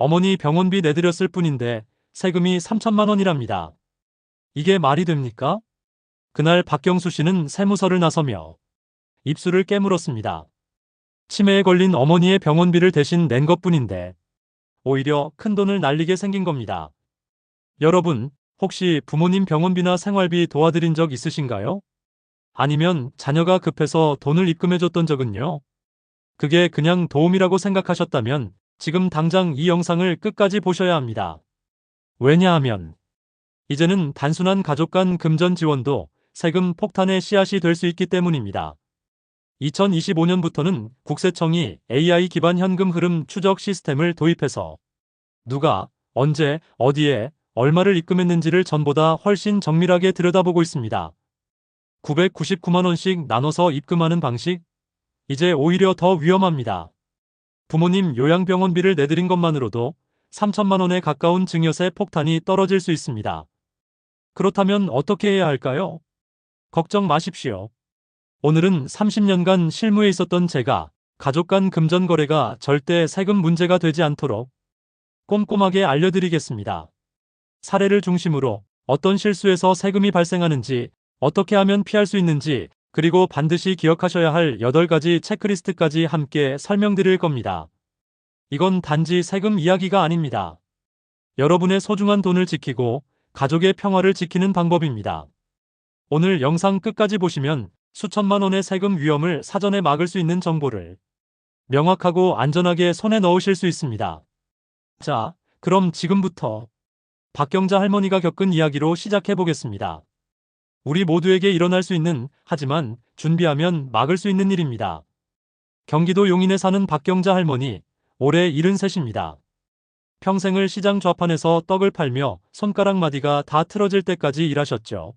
어머니 병원비 내드렸을 뿐인데 세금이 3천만 원이랍니다. 이게 말이 됩니까? 그날 박경수 씨는 세무서를 나서며 입술을 깨물었습니다. 치매에 걸린 어머니의 병원비를 대신 낸 것뿐인데 오히려 큰 돈을 날리게 생긴 겁니다. 여러분, 혹시 부모님 병원비나 생활비 도와드린 적 있으신가요? 아니면 자녀가 급해서 돈을 입금해줬던 적은요? 그게 그냥 도움이라고 생각하셨다면 지금 당장 이 영상을 끝까지 보셔야 합니다. 왜냐하면 이제는 단순한 가족 간 금전 지원도 세금 폭탄의 씨앗이 될 수 있기 때문입니다. 2025년부터는 국세청이 AI 기반 현금 흐름 추적 시스템을 도입해서 누가 언제 어디에 얼마를 입금했는지를 전보다 훨씬 정밀하게 들여다보고 있습니다. 999만 원씩 나눠서 입금하는 방식? 이제 오히려 더 위험합니다. 부모님 요양병원비를 내드린 것만으로도 3천만 원에 가까운 증여세 폭탄이 떨어질 수 있습니다. 그렇다면 어떻게 해야 할까요? 걱정 마십시오. 오늘은 30년간 실무에 있었던 제가 가족 간 금전 거래가 절대 세금 문제가 되지 않도록 꼼꼼하게 알려드리겠습니다. 사례를 중심으로 어떤 실수에서 세금이 발생하는지, 어떻게 하면 피할 수 있는지, 그리고 반드시 기억하셔야 할 8가지 체크리스트까지 함께 설명드릴 겁니다. 이건 단지 세금 이야기가 아닙니다. 여러분의 소중한 돈을 지키고 가족의 평화를 지키는 방법입니다. 오늘 영상 끝까지 보시면 수천만 원의 세금 위험을 사전에 막을 수 있는 정보를 명확하고 안전하게 손에 넣으실 수 있습니다. 자, 그럼 지금부터 박경자 할머니가 겪은 이야기로 시작해 보겠습니다. 우리 모두에게 일어날 수 있는, 하지만 준비하면 막을 수 있는 일입니다. 경기도 용인에 사는 박경자 할머니, 올해 73입니다. 평생을 시장 좌판에서 떡을 팔며 손가락 마디가 다 틀어질 때까지 일하셨죠.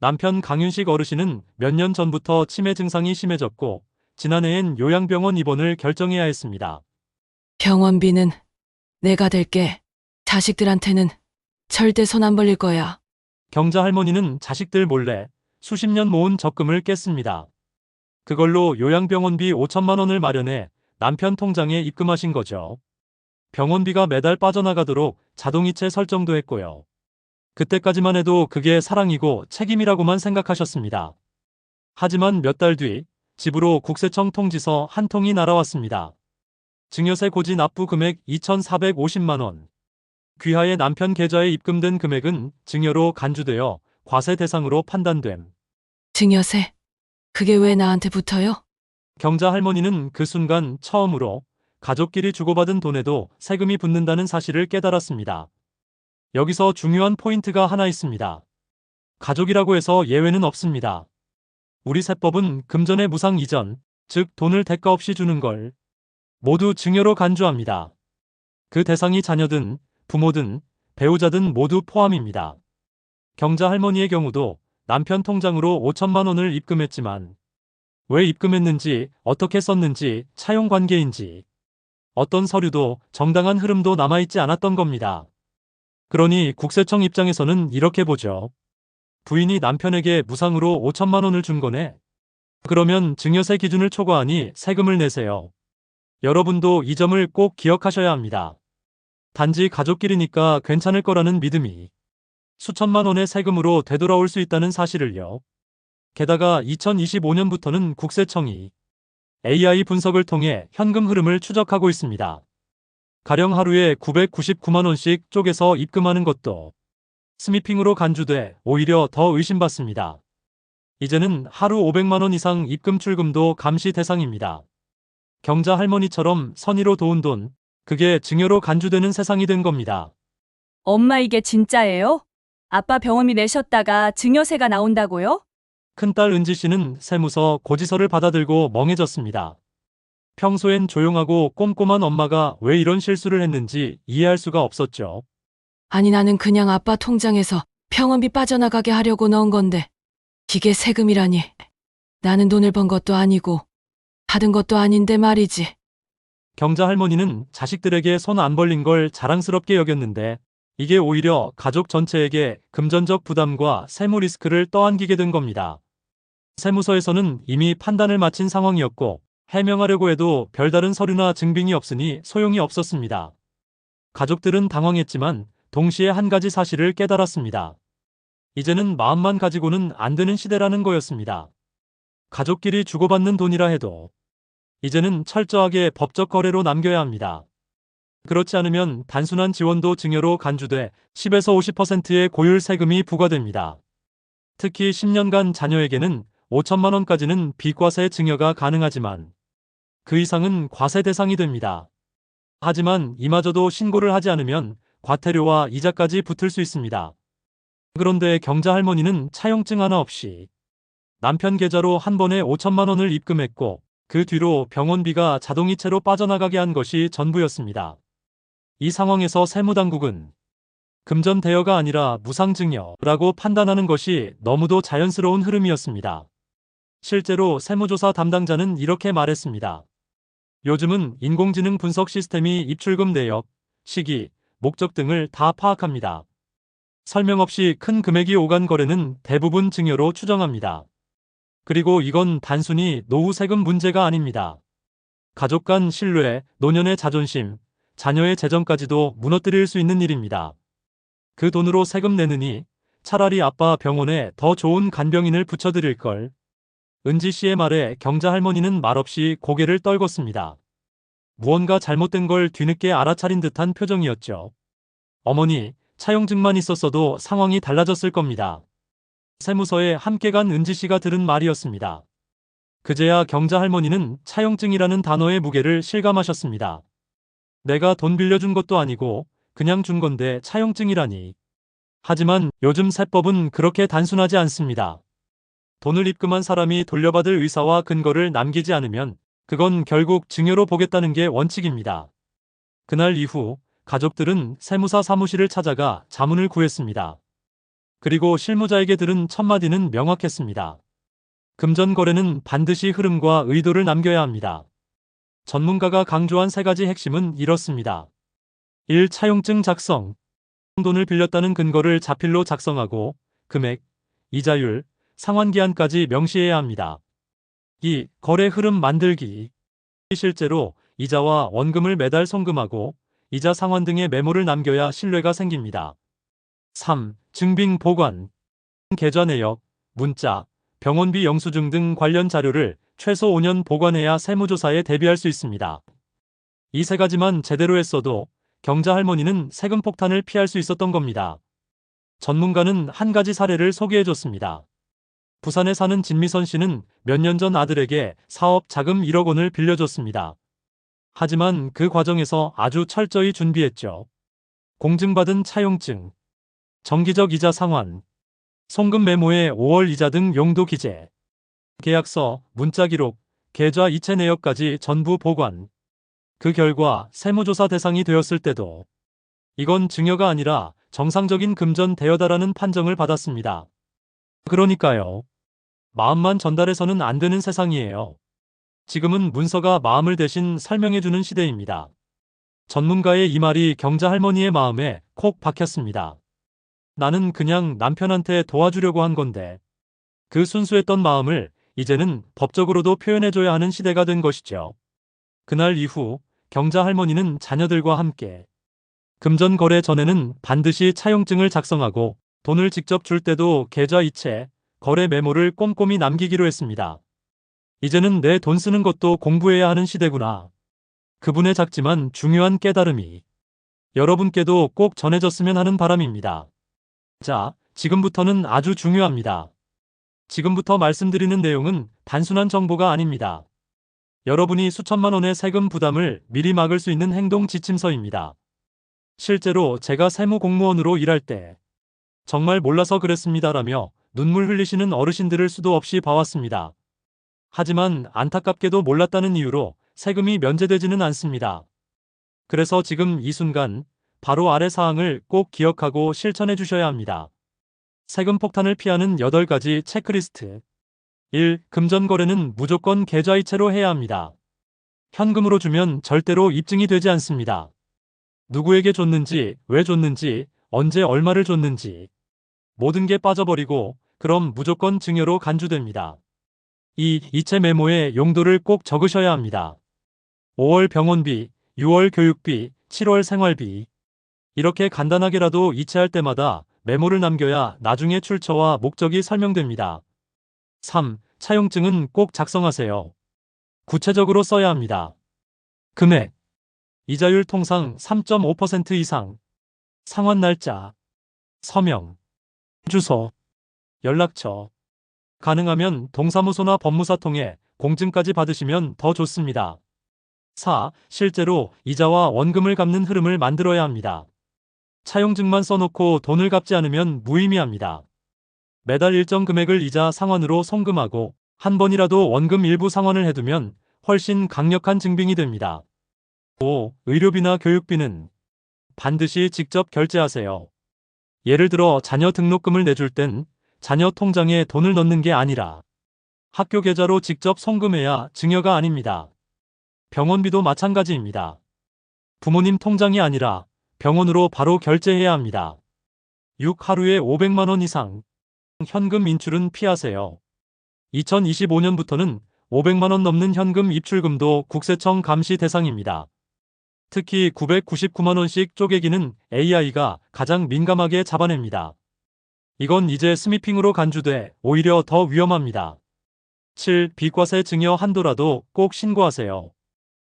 남편 강윤식 어르신은 몇 년 전부터 치매 증상이 심해졌고 지난해엔 요양병원 입원을 결정해야 했습니다. 병원비는 내가 댈게. 자식들한테는 절대 손 안 벌릴 거야. 경자 할머니는 자식들 몰래 수십 년 모은 적금을 깼습니다. 그걸로 요양병원비 5천만 원을 마련해 남편 통장에 입금하신 거죠. 병원비가 매달 빠져나가도록 자동이체 설정도 했고요. 그때까지만 해도 그게 사랑이고 책임이라고만 생각하셨습니다. 하지만 몇 달 뒤 집으로 국세청 통지서 한 통이 날아왔습니다. 증여세 고지 납부 금액 2,450만 원. 귀하의 남편 계좌에 입금된 금액은 증여로 간주되어 과세 대상으로 판단됨. 증여세. 그게 왜 나한테 붙어요? 경자 할머니는 그 순간 처음으로 가족끼리 주고받은 돈에도 세금이 붙는다는 사실을 깨달았습니다. 여기서 중요한 포인트가 하나 있습니다. 가족이라고 해서 예외는 없습니다. 우리 세법은 금전의 무상 이전, 즉 돈을 대가 없이 주는 걸 모두 증여로 간주합니다. 그 대상이 자녀든 부모든 배우자든 모두 포함입니다. 경자 할머니의 경우도 남편 통장으로 5천만 원을 입금했지만 왜 입금했는지, 어떻게 썼는지, 차용 관계인지, 어떤 서류도 정당한 흐름도 남아있지 않았던 겁니다. 그러니 국세청 입장에서는 이렇게 보죠. 부인이 남편에게 무상으로 5천만 원을 준 거네. 그러면 증여세 기준을 초과하니 세금을 내세요. 여러분도 이 점을 꼭 기억하셔야 합니다. 단지 가족끼리니까 괜찮을 거라는 믿음이 수천만 원의 세금으로 되돌아올 수 있다는 사실을요. 게다가 2025년부터는 국세청이 AI 분석을 통해 현금 흐름을 추적하고 있습니다. 가령 하루에 999만 원씩 쪼개서 입금하는 것도 스미핑으로 간주돼 오히려 더 의심받습니다. 이제는 하루 500만 원 이상 입금 출금도 감시 대상입니다. 경자 할머니처럼 선의로 도운 돈, 그게 증여로 간주되는 세상이 된 겁니다. 엄마 이게 진짜예요? 아빠 병원비 내셨다가 증여세가 나온다고요? 큰딸 은지 씨는 세무서 고지서를 받아들고 멍해졌습니다. 평소엔 조용하고 꼼꼼한 엄마가 왜 이런 실수를 했는지 이해할 수가 없었죠. 아니 나는 그냥 아빠 통장에서 병원비 빠져나가게 하려고 넣은 건데. 이게 세금이라니. 나는 돈을 번 것도 아니고 받은 것도 아닌데 말이지. 경자 할머니는 자식들에게 손 안 벌린 걸 자랑스럽게 여겼는데 이게 오히려 가족 전체에게 금전적 부담과 세무 리스크를 떠안기게 된 겁니다. 세무서에서는 이미 판단을 마친 상황이었고 해명하려고 해도 별다른 서류나 증빙이 없으니 소용이 없었습니다. 가족들은 당황했지만 동시에 한 가지 사실을 깨달았습니다. 이제는 마음만 가지고는 안 되는 시대라는 거였습니다. 가족끼리 주고받는 돈이라 해도 이제는 철저하게 법적 거래로 남겨야 합니다. 그렇지 않으면 단순한 지원도 증여로 간주돼 10에서 50%의 고율 세금이 부과됩니다. 특히 10년간 자녀에게는 5천만 원까지는 비과세 증여가 가능하지만 그 이상은 과세 대상이 됩니다. 하지만 이마저도 신고를 하지 않으면 과태료와 이자까지 붙을 수 있습니다. 그런데 경자 할머니는 차용증 하나 없이 남편 계좌로 한 번에 5천만 원을 입금했고 그 뒤로 병원비가 자동이체로 빠져나가게 한 것이 전부였습니다. 이 상황에서 세무당국은 금전 대여가 아니라 무상증여라고 판단하는 것이 너무도 자연스러운 흐름이었습니다. 실제로 세무조사 담당자는 이렇게 말했습니다. 요즘은 인공지능 분석 시스템이 입출금 내역, 시기, 목적 등을 다 파악합니다. 설명 없이 큰 금액이 오간 거래는 대부분 증여로 추정합니다. 그리고 이건 단순히 노후 세금 문제가 아닙니다. 가족 간 신뢰, 노년의 자존심, 자녀의 재정까지도 무너뜨릴 수 있는 일입니다. 그 돈으로 세금 내느니 차라리 아빠 병원에 더 좋은 간병인을 붙여드릴 걸. 은지 씨의 말에 경자 할머니는 말없이 고개를 떨궜습니다. 무언가 잘못된 걸 뒤늦게 알아차린 듯한 표정이었죠. 어머니, 차용증만 있었어도 상황이 달라졌을 겁니다. 세무서에 함께 간 은지 씨가 들은 말이었습니다. 그제야 경자 할머니는 차용증이라는 단어의 무게를 실감하셨습니다. 내가 돈 빌려준 것도 아니고 그냥 준 건데 차용증이라니. 하지만 요즘 세법은 그렇게 단순하지 않습니다. 돈을 입금한 사람이 돌려받을 의사와 근거를 남기지 않으면 그건 결국 증여로 보겠다는 게 원칙입니다. 그날 이후 가족들은 세무사 사무실을 찾아가 자문을 구했습니다. 그리고 실무자에게 들은 첫마디는 명확했습니다. 금전 거래는 반드시 흐름과 의도를 남겨야 합니다. 전문가가 강조한 세 가지 핵심은 이렇습니다. 1. 차용증 작성. 돈을 빌렸다는 근거를 자필로 작성하고 금액, 이자율, 상환기한까지 명시해야 합니다. 2. 거래 흐름 만들기. 실제로 이자와 원금을 매달 송금하고 이자 상환 등의 메모를 남겨야 신뢰가 생깁니다. 3. 증빙 보관. 계좌 내역, 문자, 병원비 영수증 등 관련 자료를 최소 5년 보관해야 세무조사에 대비할 수 있습니다. 이 세 가지만 제대로 했어도 경자 할머니는 세금 폭탄을 피할 수 있었던 겁니다. 전문가는 한 가지 사례를 소개해 줬습니다. 부산에 사는 진미선 씨는 몇 년 전 아들에게 사업 자금 1억 원을 빌려줬습니다. 하지만 그 과정에서 아주 철저히 준비했죠. 공증받은 차용증, 정기적 이자 상환, 송금 메모에 5월 이자 등 용도 기재, 계약서, 문자 기록, 계좌 이체 내역까지 전부 보관. 그 결과 세무조사 대상이 되었을 때도 이건 증여가 아니라 정상적인 금전 대여다라는 판정을 받았습니다. 그러니까요. 마음만 전달해서는 안 되는 세상이에요. 지금은 문서가 마음을 대신 설명해주는 시대입니다. 전문가의 이 말이 경자 할머니의 마음에 콕 박혔습니다. 나는 그냥 남편한테 도와주려고 한 건데 그 순수했던 마음을 이제는 법적으로도 표현해줘야 하는 시대가 된 것이죠. 그날 이후 경자 할머니는 자녀들과 함께 금전 거래 전에는 반드시 차용증을 작성하고 돈을 직접 줄 때도 계좌 이체, 거래 메모를 꼼꼼히 남기기로 했습니다. 이제는 내 돈 쓰는 것도 공부해야 하는 시대구나. 그분의 작지만 중요한 깨달음이 여러분께도 꼭 전해졌으면 하는 바람입니다. 자, 지금부터는 아주 중요합니다. 지금부터 말씀드리는 내용은 단순한 정보가 아닙니다. 여러분이 수천만 원의 세금 부담을 미리 막을 수 있는 행동 지침서입니다. 실제로 제가 세무 공무원으로 일할 때 정말 몰라서 그랬습니다라며 눈물 흘리시는 어르신들을 수도 없이 봐왔습니다. 하지만 안타깝게도 몰랐다는 이유로 세금이 면제되지는 않습니다. 그래서 지금 이 순간 바로 아래 사항을 꼭 기억하고 실천해 주셔야 합니다. 세금 폭탄을 피하는 8가지 체크리스트. 1. 금전 거래는 무조건 계좌이체로 해야 합니다. 현금으로 주면 절대로 입증이 되지 않습니다. 누구에게 줬는지, 왜 줬는지, 언제 얼마를 줬는지 모든 게 빠져버리고 그럼 무조건 증여로 간주됩니다. 2. 이체 메모에 용도를 꼭 적으셔야 합니다. 5월 병원비, 6월 교육비, 7월 생활비, 이렇게 간단하게라도 이체할 때마다 메모를 남겨야 나중에 출처와 목적이 설명됩니다. 3. 차용증은 꼭 작성하세요. 구체적으로 써야 합니다. 금액. 이자율 통상 3.5% 이상. 상환 날짜. 서명. 주소. 연락처. 가능하면 동사무소나 법무사 통해 공증까지 받으시면 더 좋습니다. 4. 실제로 이자와 원금을 갚는 흐름을 만들어야 합니다. 차용증만 써놓고 돈을 갚지 않으면 무의미합니다. 매달 일정 금액을 이자 상환으로 송금하고 한 번이라도 원금 일부 상환을 해두면 훨씬 강력한 증빙이 됩니다. 5. 의료비나 교육비는 반드시 직접 결제하세요. 예를 들어 자녀 등록금을 내줄 땐 자녀 통장에 돈을 넣는 게 아니라 학교 계좌로 직접 송금해야 증여가 아닙니다. 병원비도 마찬가지입니다. 부모님 통장이 아니라 병원으로 바로 결제해야 합니다. 6. 하루에 500만 원 이상 현금 인출은 피하세요. 2025년부터는 500만 원 넘는 현금 입출금도 국세청 감시 대상입니다. 특히 999만 원씩 쪼개기는 AI가 가장 민감하게 잡아냅니다. 이건 이제 스미핑으로 간주돼 오히려 더 위험합니다. 7. 비과세 증여 한도라도 꼭 신고하세요.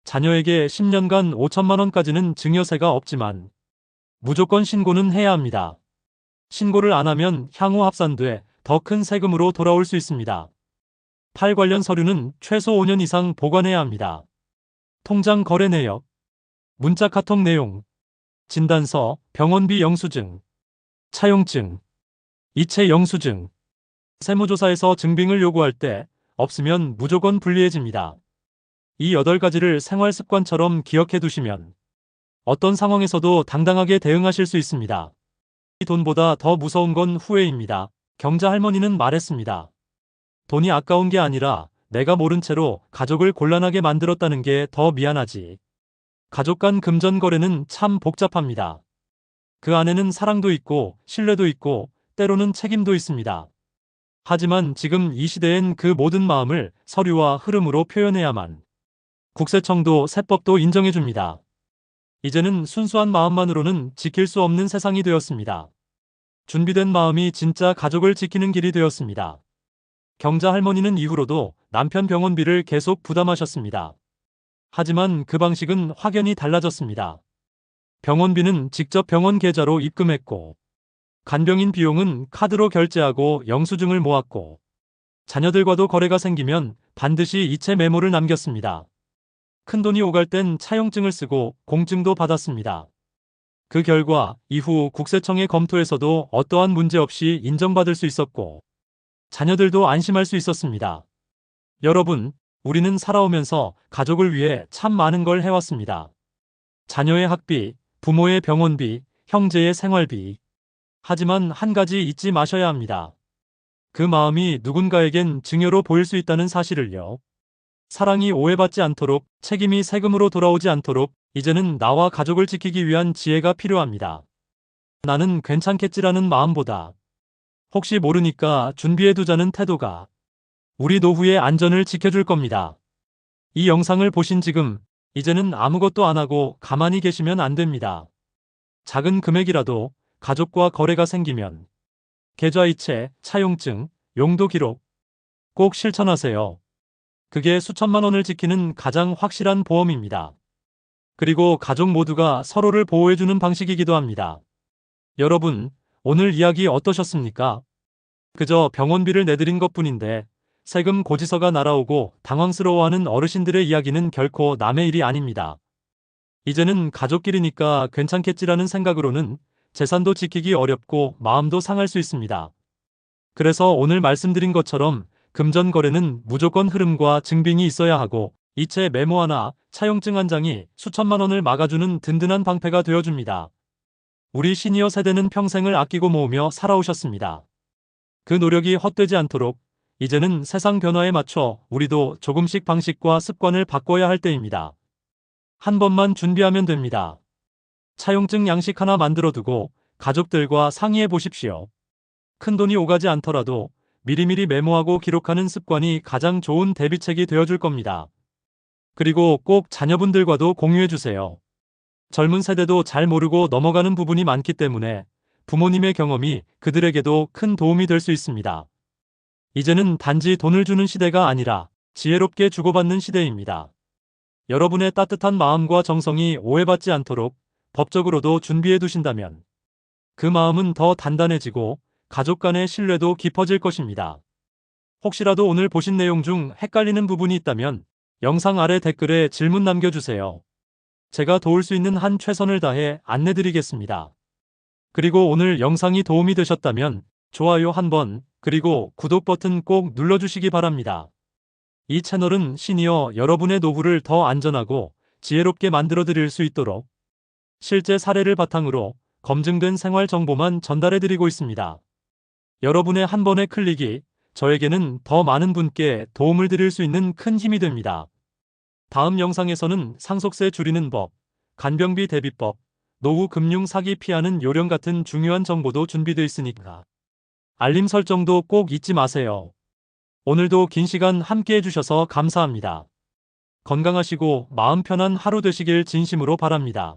자녀에게 10년간 5천만 원까지는 증여세가 없지만 무조건 신고는 해야 합니다. 신고를 안 하면 향후 합산돼 더 큰 세금으로 돌아올 수 있습니다. 8. 관련 서류는 최소 5년 이상 보관해야 합니다. 통장 거래 내역, 문자 카톡 내용, 진단서, 병원비 영수증, 차용증, 이체 영수증, 세무조사에서 증빙을 요구할 때 없으면 무조건 불리해집니다. 이 8가지를 생활 습관처럼 기억해 두시면 어떤 상황에서도 당당하게 대응하실 수 있습니다. 이 돈보다 더 무서운 건 후회입니다. 경자 할머니는 말했습니다. 돈이 아까운 게 아니라 내가 모른 채로 가족을 곤란하게 만들었다는 게 더 미안하지. 가족 간 금전 거래는 참 복잡합니다. 그 안에는 사랑도 있고 신뢰도 있고 때로는 책임도 있습니다. 하지만 지금 이 시대엔 그 모든 마음을 서류와 흐름으로 표현해야만 국세청도 세법도 인정해줍니다. 이제는 순수한 마음만으로는 지킬 수 없는 세상이 되었습니다. 준비된 마음이 진짜 가족을 지키는 길이 되었습니다. 경자 할머니는 이후로도 남편 병원비를 계속 부담하셨습니다. 하지만 그 방식은 확연히 달라졌습니다. 병원비는 직접 병원 계좌로 입금했고, 간병인 비용은 카드로 결제하고 영수증을 모았고, 자녀들과도 거래가 생기면 반드시 이체 메모를 남겼습니다. 큰돈이 오갈 땐 차용증을 쓰고 공증도 받았습니다. 그 결과 이후 국세청의 검토에서도 어떠한 문제 없이 인정받을 수 있었고, 자녀들도 안심할 수 있었습니다. 여러분, 우리는 살아오면서 가족을 위해 참 많은 걸 해왔습니다. 자녀의 학비, 부모의 병원비, 형제의 생활비. 하지만 한 가지 잊지 마셔야 합니다. 그 마음이 누군가에겐 증여로 보일 수 있다는 사실을요. 사랑이 오해받지 않도록 책임이 세금으로 돌아오지 않도록 이제는 나와 가족을 지키기 위한 지혜가 필요합니다. 나는 괜찮겠지라는 마음보다 혹시 모르니까 준비해두자는 태도가 우리 노후의 안전을 지켜줄 겁니다. 이 영상을 보신 지금 이제는 아무것도 안 하고 가만히 계시면 안 됩니다. 작은 금액이라도 가족과 거래가 생기면 계좌이체, 차용증, 용도 기록 꼭 실천하세요. 그게 수천만 원을 지키는 가장 확실한 보험입니다. 그리고 가족 모두가 서로를 보호해주는 방식이기도 합니다. 여러분, 오늘 이야기 어떠셨습니까? 그저 병원비를 내드린 것 뿐인데 세금 고지서가 날아오고 당황스러워하는 어르신들의 이야기는 결코 남의 일이 아닙니다. 이제는 가족끼리니까 괜찮겠지라는 생각으로는 재산도 지키기 어렵고 마음도 상할 수 있습니다. 그래서 오늘 말씀드린 것처럼 금전 거래는 무조건 흐름과 증빙이 있어야 하고 이체 메모 하나, 차용증 한 장이 수천만 원을 막아주는 든든한 방패가 되어줍니다. 우리 시니어 세대는 평생을 아끼고 모으며 살아오셨습니다. 그 노력이 헛되지 않도록 이제는 세상 변화에 맞춰 우리도 조금씩 방식과 습관을 바꿔야 할 때입니다. 한 번만 준비하면 됩니다. 차용증 양식 하나 만들어 두고 가족들과 상의해 보십시오. 큰 돈이 오가지 않더라도 미리미리 메모하고 기록하는 습관이 가장 좋은 대비책이 되어줄 겁니다. 그리고 꼭 자녀분들과도 공유해 주세요. 젊은 세대도 잘 모르고 넘어가는 부분이 많기 때문에 부모님의 경험이 그들에게도 큰 도움이 될 수 있습니다. 이제는 단지 돈을 주는 시대가 아니라 지혜롭게 주고받는 시대입니다. 여러분의 따뜻한 마음과 정성이 오해받지 않도록 법적으로도 준비해 두신다면 그 마음은 더 단단해지고 가족 간의 신뢰도 깊어질 것입니다. 혹시라도 오늘 보신 내용 중 헷갈리는 부분이 있다면 영상 아래 댓글에 질문 남겨주세요. 제가 도울 수 있는 한 최선을 다해 안내드리겠습니다. 그리고 오늘 영상이 도움이 되셨다면 좋아요 한번 그리고 구독 버튼 꼭 눌러주시기 바랍니다. 이 채널은 시니어 여러분의 노후를 더 안전하고 지혜롭게 만들어 드릴 수 있도록 실제 사례를 바탕으로 검증된 생활 정보만 전달해 드리고 있습니다. 여러분의 한 번의 클릭이 저에게는 더 많은 분께 도움을 드릴 수 있는 큰 힘이 됩니다. 다음 영상에서는 상속세 줄이는 법, 간병비 대비법, 노후 금융 사기 피하는 요령 같은 중요한 정보도 준비되어 있으니까 알림 설정도 꼭 잊지 마세요. 오늘도 긴 시간 함께 해주셔서 감사합니다. 건강하시고 마음 편한 하루 되시길 진심으로 바랍니다.